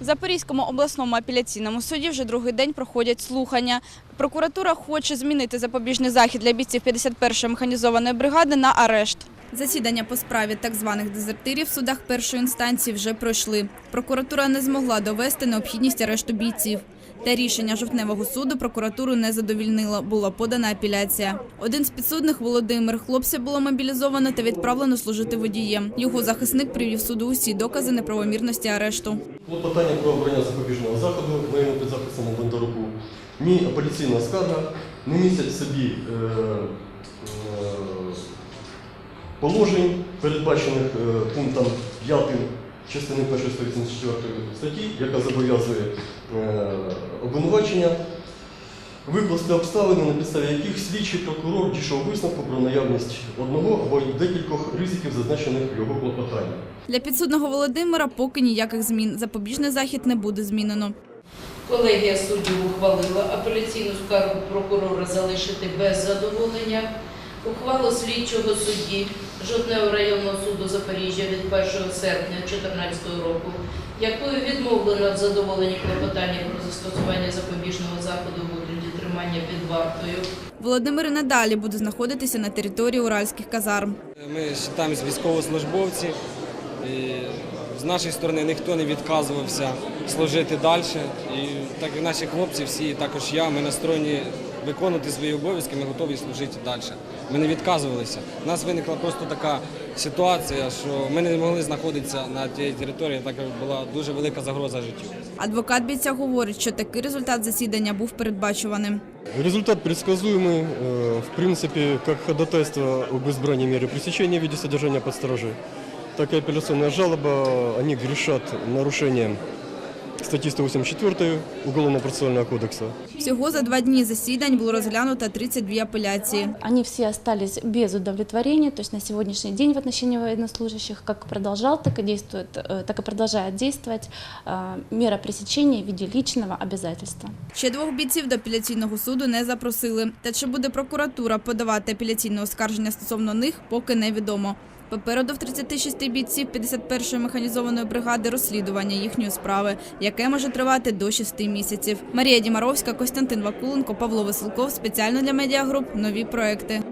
В Запорізькому обласному апеляційному суді вже другий день проходять слухання. Прокуратура хоче змінити запобіжний захід для бійців 51-ї механізованої бригади на арешт. Засідання по справі так званих дезертирів в судах першої інстанції вже пройшли. Прокуратура не змогла довести необхідність арешту бійців. Та рішення жовтневого суду прокуратуру не задовільнило. Була подана апеляція. Один з підсудних Володимир хлопця було мобілізовано та відправлено служити водієм. Його захисник привів суду усі докази неправомірності арешту. Клопотання про обрання запобіжного заходу моєму підзахисному Бондаруку, ні апеляційна скарга не містять собі е, е, положень, передбачених е, пунктом 5 частини 1 184 статті, яка зобов'язує е, обвинувачення викласти обставини, на підставі яких слідчий прокурор дійшов висновку про наявність одного або декількох ризиків, зазначених в його клопотанні. Для підсудного Володимира поки ніяких змін. Запобіжний захід не буде змінено. Колегія суддів ухвалила апеляційну скаргу прокурора залишити без задоволення. Ухвалу слідчого судді Жовтневого районного суду Запоріжжя від 1 серпня 2014 року, якою відмовлено в задоволенні клопотання про застосування запобіжного заходу у вигляді тримання під вартою. Володимир надалі буде знаходитися на території уральських казарм. Ми вважаємось військовослужбовці. І з нашої сторони ніхто не відказувався служити далі. І так як наші хлопці, всі, також я, ми настроєні виконувати свої обов'язки, ми готові служити далі. Ми не відказувалися. У нас виникла просто така ситуація, що ми не могли знаходитися на тій території, так як була дуже велика загроза життю. Адвокат бійця говорить, що такий результат засідання був передбачуваним. Результат предсказуемый, э, в принципе, как ходатайство об избрании меры пресечения в виде содержания под стражей, так и апелляционная жалоба, они грешат нарушением статьи 184 Уголовно-процессуального кодекса. Всього за два дні засідань було розглянуто 32 апеляції. Они все остались без удовлетворения, то есть на сегодняшний день в отношении военнослужащих как продолжал, так и действует, так и продолжает действовать э, мера пресечения в виде личного обязательства. Ще двох бійців до апеляційного суду не запросили. Та чи буде прокуратура подавати апеляційне оскарження стосовно них, поки невідомо. Попереду в 36 бійців 51-ї механізованої бригади розслідування їхньої справи, яке може тривати до 6 місяців. Марія Дімаровська, Костянтин Вакуленко, Павло Веселков. Спеціально для медіагруп нові проекти.